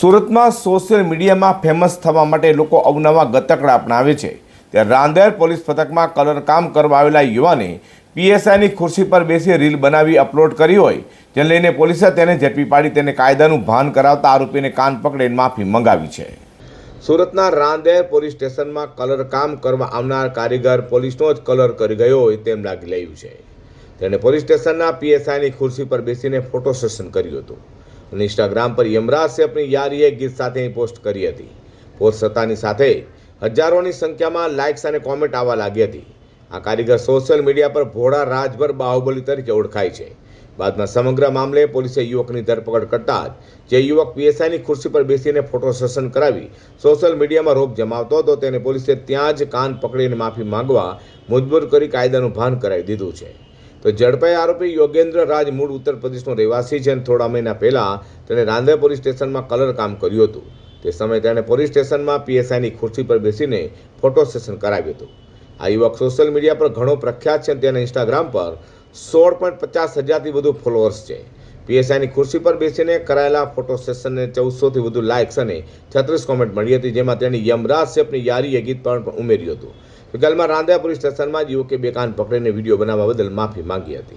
સુરતમાં સોશિયલ મીડિયામાં ફેમસ થવા માટે લોકો અવનવા ગતકડા અપનાવે છે. ત્યારે રાંદેર પોલીસ પથકમાં કલર કામ કરવા આવેલા યુવાને પીએસઆઈની ખુરશી પર બેસી રીલ બનાવી અપલોડ કરી હોય, જેને લઈને પોલીસે તેને ઝડપી પાડી તેને કાયદાનું ભાન કરાવતા આરોપીને કાન પકડીને માફી મંગાવી છે. સુરતના રાંદેર પોલીસ સ્ટેશનમાં કલર કામ કરવા આવનાર કારીગર પોલીસનો જ કલર કરી ગયો હોય તેમ લાગી રહ્યું છે. તેણે પોલીસ સ્ટેશનના પીએસઆઈની ખુરશી પર બેસીને ફોટો સેશન કર્યું હતું. અને ઇન્સ્ટાગ્રામ પર યમરાજ સેફની યારીએ ગીત સાથેની પોસ્ટ કરી હતી. પોસ્ટ થતાની સાથે હજારોની સંખ્યામાં લાઇક્સ અને કોમેન્ટ આવવા લાગી હતી. આ કારીગર સોશિયલ મીડિયા પર ભોળા રાજભર બાહુબલી તરીકે ઓળખાય છે. બાદમાં સમગ્ર મામલે પોલીસે યુવકની ધરપકડ કરતા જ જે યુવક પીએસઆઈની ખુરશી પર બેસીને ફોટો સેશન કરાવી સોશિયલ મીડિયામાં રોપ જમાવતો હતો તેને પોલીસે ત્યાં જ કાન પકડીને માફી માંગવા મજબૂર કરી કાયદાનું ભાન કરાવી દીધું છે. તો ઝડપાઈ આરોપી યોગેન્દ્ર રાજ મૂળ ઉત્તર પ્રદેશનો રહેવાસી છે અને થોડા મહિના પહેલા તેણે રાંધે પોલીસ સ્ટેશનમાં કલર કામ કર્યું હતું. તે સમયે તેણે પોલીસ સ્ટેશનમાં પીએસઆઈની ખુરશી પર બેસીને ફોટો સેશન કરાવ્યું હતું. આ યુવક સોશિયલ મીડિયા પર ઘણો પ્રખ્યાત છે અને તેના ઇન્સ્ટાગ્રામ પર સોળ પોઈન્ટ પચાસ હજારથી વધુ ફોલોઅર્સ છે. પીએસઆઈની ખુરશી પર બેસીને કરાયેલા ફોટો સેશનને ચૌદસોથી વધુ લાઇક્સ અને છત્રીસ કોમેન્ટ મળી હતી, જેમાં તેણે યમરાજ શેફની યારીએ ગીત પણ ઉમેર્યું હતું. ગલમાં રાંધા પોલીસ સ્ટેશનમાં જ યુવકે બે કાન પકડીને વીડિયો બનાવવા બદલ માફી માંગી હતી.